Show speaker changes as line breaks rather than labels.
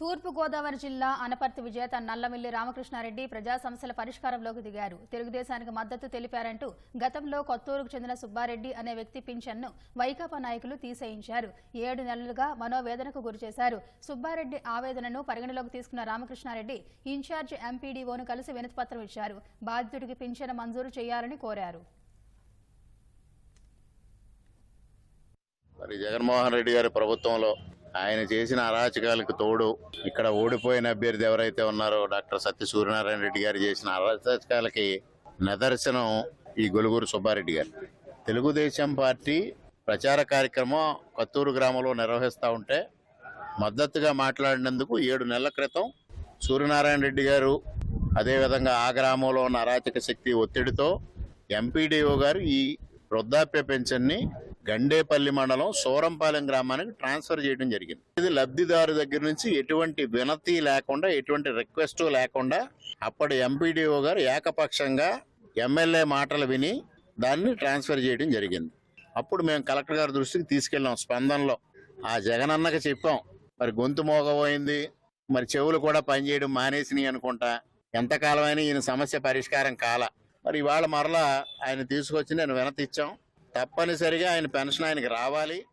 తూర్పుగోదావరి జిల్లా అనపర్తి విజేత నల్లమిల్లి రామకృష్ణారెడ్డి ప్రజా సమస్యల పరిష్కారంలోకి దిగారు. తెలుగుదేశానికి మద్దతు తెలిపారంటూ గతంలో కొత్తూరుకు చెందిన సుబ్బారెడ్డి అనే వ్యక్తి పింఛన్ను వైకాపా నాయకులు తీసేయించారు. ఏడు నెలలుగా మనోవేదనకు గురిచేశారు సుబ్బారెడ్డి ఆవేదనను పరిగణలోకి తీసుకున్న రామకృష్ణారెడ్డి ఇన్ఛార్జ్ ఎంపీడీఓను కలిసి వినతిపత్రం ఇచ్చారు. బాధితుడికి పింఛను మంజూరు చేయాలని కోరారు.
మరి జగన్మోహన్ రెడ్డి గారి ప్రభుత్వంలో ఆయన చేసిన అరాచకాలకు తోడు ఇక్కడ ఓడిపోయిన అభ్యర్థి ఎవరైతే ఉన్నారో డాక్టర్ సత్య సూర్యనారాయణ రెడ్డి గారు చేసిన అరాచకాలకి నిదర్శనం ఈ గొలుగురు సుబ్బారెడ్డి గారు. తెలుగుదేశం పార్టీ ప్రచార కార్యక్రమం కత్తూరు గ్రామంలో నిర్వహిస్తూ ఉంటే మద్దతుగా మాట్లాడినందుకు ఏడు నెలల క్రితం సూర్యనారాయణ రెడ్డి గారు అదేవిధంగా ఆ గ్రామంలో ఉన్న అరాచక శక్తి ఒత్తిడితో ఎంపీడీఓ గారు ఈ వృద్ధాప్య పెన్షన్ని గండేపల్లి మండలం సోరంపాలెం గ్రామానికి ట్రాన్స్ఫర్ చేయడం జరిగింది. ఇది లబ్ధిదారు దగ్గర నుంచి ఎటువంటి వినతి లేకుండా ఎటువంటి రిక్వెస్ట్ లేకుండా అప్పటి ఎంపీడీఓ గారు ఏకపక్షంగా ఎమ్మెల్యే మాటలు విని దాన్ని ట్రాన్స్ఫర్ చేయడం జరిగింది. అప్పుడు మేము కలెక్టర్ గారి దృష్టికి తీసుకెళ్ళాం స్పందనలో. ఆ జగనన్నకి చెప్పాం మరి గొంతు మోగబోయింది మరి చెవులు కూడా పనిచేయడం మానేసినాయి అనుకుంటా. ఎంతకాలమైనా ఈయన సమస్య పరిష్కారం కాల. మరి ఇవాళ మరలా ఆయన తీసుకొచ్చి నేను వినతిచ్చాం. తప్పనిసరిగా ఆయన పెన్షన్ ఆయనకి రావాలి.